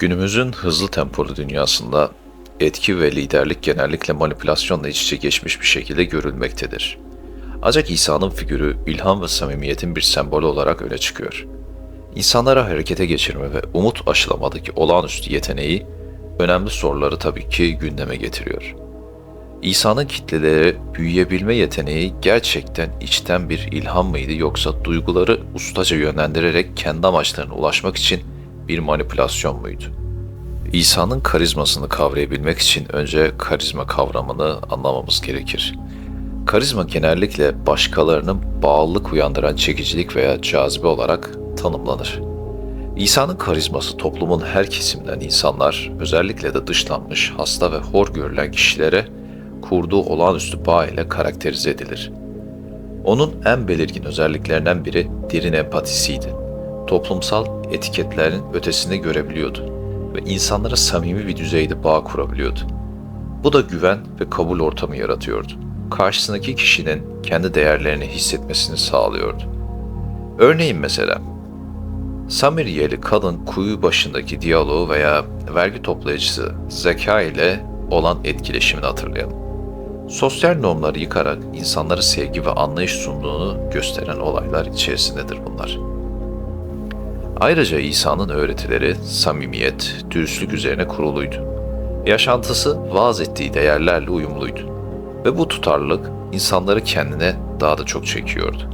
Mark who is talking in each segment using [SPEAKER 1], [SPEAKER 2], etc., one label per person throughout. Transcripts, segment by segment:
[SPEAKER 1] Günümüzün hızlı tempolu dünyasında etki ve liderlik genellikle manipülasyonla iç içe geçmiş bir şekilde görülmektedir. Ancak İsa'nın figürü ilham ve samimiyetin bir sembolü olarak öne çıkıyor. İnsanlara harekete geçirme ve umut aşılamadaki olağanüstü yeteneği önemli soruları tabii ki gündeme getiriyor. İsa'nın kitleleri büyüyebilme yeteneği gerçekten içten bir ilham mıydı yoksa duyguları ustaca yönlendirerek kendi amaçlarına ulaşmak için bir manipülasyon muydu? İsa'nın karizmasını kavrayabilmek için önce karizma kavramını anlamamız gerekir. Karizma genellikle başkalarının bağlılık uyandıran çekicilik veya cazibe olarak tanımlanır. İsa'nın karizması toplumun her kesimden insanlar, özellikle de dışlanmış, hasta ve hor görülen kişilere kurduğu olağanüstü bağ ile karakterize edilir. Onun en belirgin özelliklerinden biri derin empatisiydi. Toplumsal etiketlerin ötesinde görebiliyordu ve insanlara samimi bir düzeyde bağ kurabiliyordu. Bu da güven ve kabul ortamı yaratıyordu. Karşısındaki kişinin kendi değerlerini hissetmesini sağlıyordu. Örneğin mesela Samiriyeli kadın kuyu başındaki diyaloğu veya vergi toplayıcısı zeka ile olan etkileşimini hatırlayalım. Sosyal normları yıkarak insanlara sevgi ve anlayış sunduğunu gösteren olaylar içerisindedir bunlar. Ayrıca İsa'nın öğretileri samimiyet, dürüstlük üzerine kuruluydu. Yaşantısı vaaz ettiği değerlerle uyumluydu. Ve bu tutarlılık insanları kendine daha da çok çekiyordu.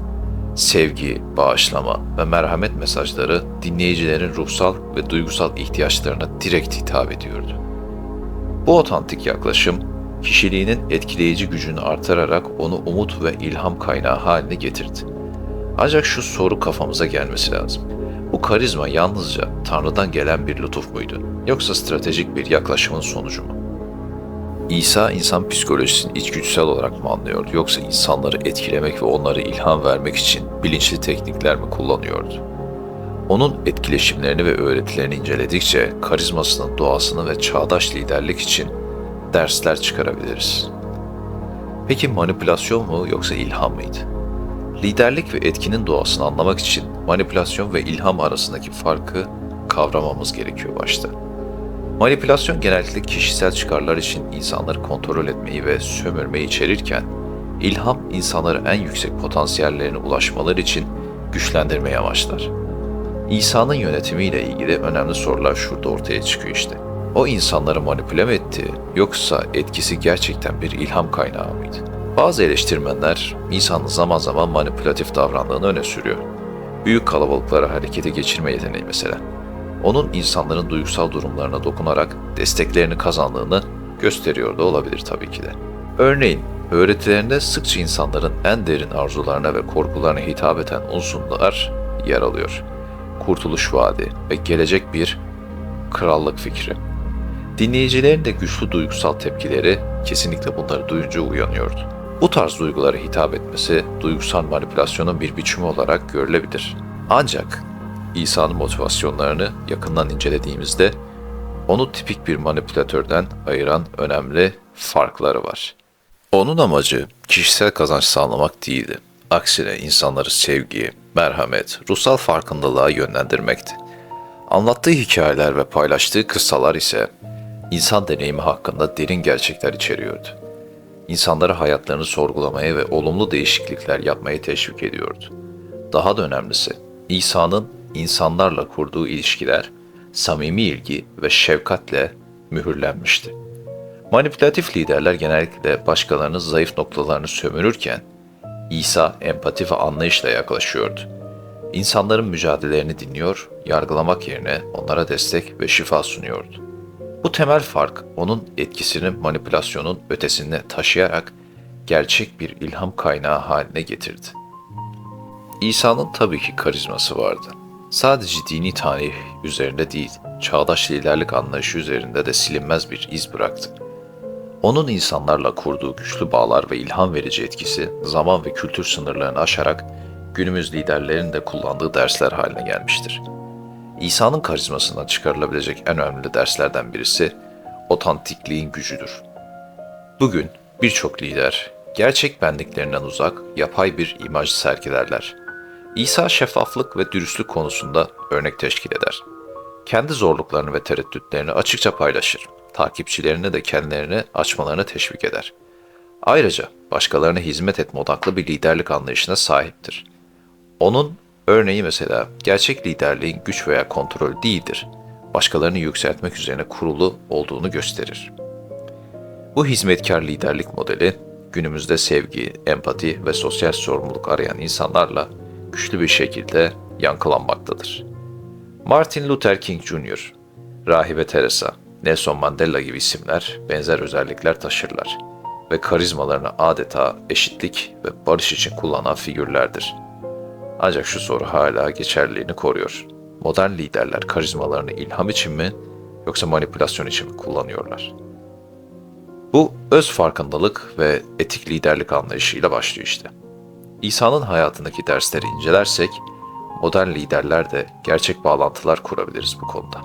[SPEAKER 1] Sevgi, bağışlama ve merhamet mesajları dinleyicilerin ruhsal ve duygusal ihtiyaçlarına direkt hitap ediyordu. Bu otantik yaklaşım, kişiliğinin etkileyici gücünü artırarak onu umut ve ilham kaynağı haline getirdi. Ancak şu soru kafamıza gelmesi lazım. Bu karizma yalnızca Tanrı'dan gelen bir lütuf muydu? Yoksa stratejik bir yaklaşımın sonucu mu? İsa insan psikolojisini içgüdüsel olarak mı anlıyordu yoksa insanları etkilemek ve onlara ilham vermek için bilinçli teknikler mi kullanıyordu? Onun etkileşimlerini ve öğretilerini inceledikçe karizmasının doğasını ve çağdaş liderlik için dersler çıkarabiliriz. Peki manipülasyon mu yoksa ilham mıydı? Liderlik ve etkinin doğasını anlamak için manipülasyon ve ilham arasındaki farkı kavramamız gerekiyor başta. Manipülasyon genellikle kişisel çıkarlar için insanları kontrol etmeyi ve sömürmeyi içerirken, ilham insanları en yüksek potansiyellerine ulaşmaları için güçlendirmeyi amaçlar. İsa'nın yönetimiyle ilgili önemli sorular şurada ortaya çıkıyor işte. O insanları manipüle mi etti yoksa etkisi gerçekten bir ilham kaynağı mıydı? Bazı eleştirmenler İsa'nın zaman zaman manipülatif davrandığını öne sürüyor. Büyük kalabalıkları harekete geçirme yeteneği mesela. Onun insanların duygusal durumlarına dokunarak desteklerini kazandığını gösteriyor da olabilir tabii ki de. Örneğin öğretilerinde sıkça insanların en derin arzularına ve korkularına hitap eden unsurlar yer alıyor. Kurtuluş vaadi ve gelecek bir krallık fikri. Dinleyicilerin de güçlü duygusal tepkileri kesinlikle bunları duyunca uyanıyordu. Bu tarz duygulara hitap etmesi duygusal manipülasyonun bir biçimi olarak görülebilir. Ancak İsa'nın motivasyonlarını yakından incelediğimizde onu tipik bir manipülatörden ayıran önemli farkları var. Onun amacı kişisel kazanç sağlamak değildi. Aksine insanları sevgi, merhamet, ruhsal farkındalığa yönlendirmekti. Anlattığı hikayeler ve paylaştığı kıssalar ise insan deneyimi hakkında derin gerçekler içeriyordu. İnsanları hayatlarını sorgulamaya ve olumlu değişiklikler yapmaya teşvik ediyordu. Daha da önemlisi, İsa'nın insanlarla kurduğu ilişkiler samimi ilgi ve şefkatle mühürlenmişti. Manipülatif liderler genellikle başkalarının zayıf noktalarını sömürürken İsa empati ve anlayışla yaklaşıyordu. İnsanların mücadelelerini dinliyor, yargılamak yerine onlara destek ve şifa sunuyordu. Bu temel fark onun etkisini manipülasyonun ötesine taşıyarak gerçek bir ilham kaynağı haline getirdi. İsa'nın tabii ki karizması vardı. Sadece dini tarih üzerinde değil, çağdaş liderlik anlayışı üzerinde de silinmez bir iz bıraktı. Onun insanlarla kurduğu güçlü bağlar ve ilham verici etkisi zaman ve kültür sınırlarını aşarak günümüz liderlerin de kullandığı dersler haline gelmiştir. İsa'nın karizmasından çıkarılabilecek en önemli derslerden birisi otantikliğin gücüdür. Bugün birçok lider gerçek benliklerinden uzak, yapay bir imaj sergilerler. İsa şeffaflık ve dürüstlük konusunda örnek teşkil eder. Kendi zorluklarını ve tereddütlerini açıkça paylaşır. Takipçilerine de kendilerini açmalarını teşvik eder. Ayrıca başkalarına hizmet etme odaklı bir liderlik anlayışına sahiptir. Onun örneği mesela gerçek liderliğin güç veya kontrol değildir. Başkalarını yükseltmek üzerine kurulu olduğunu gösterir. Bu hizmetkar liderlik modeli günümüzde sevgi, empati ve sosyal sorumluluk arayan insanlarla güçlü bir şekilde yankılanmaktadır. Martin Luther King Jr., Rahibe Teresa, Nelson Mandela gibi isimler benzer özellikler taşırlar ve karizmalarını adeta eşitlik ve barış için kullanan figürlerdir. Ancak şu soru hala geçerliliğini koruyor. Modern liderler karizmalarını ilham için mi yoksa manipülasyon için mi kullanıyorlar? Bu öz farkındalık ve etik liderlik anlayışıyla başlıyor işte. İsa'nın hayatındaki dersleri incelersek, modern liderler gerçek bağlantılar kurabiliriz bu konuda.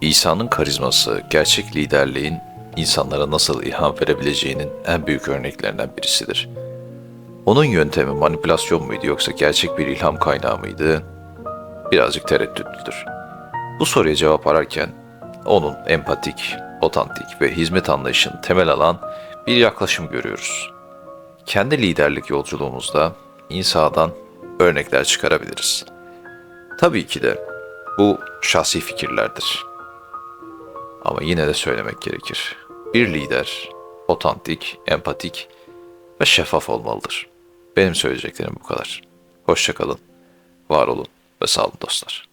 [SPEAKER 1] İsa'nın karizması, gerçek liderliğin insanlara nasıl ilham verebileceğinin en büyük örneklerinden birisidir. Onun yöntemi manipülasyon muydu yoksa gerçek bir ilham kaynağı mıydı? Birazcık tereddütlüdür. Bu soruya cevap ararken onun empatik, otantik ve hizmet anlayışını temel alan bir yaklaşım görüyoruz. Kendi liderlik yolculuğumuzda İsa'dan örnekler çıkarabiliriz. Tabii ki de bu şahsi fikirlerdir. Ama yine de söylemek gerekir. Bir lider otantik, empatik ve şeffaf olmalıdır. Benim söyleyeceklerim bu kadar. Hoşçakalın, var olun ve sağ olun dostlar.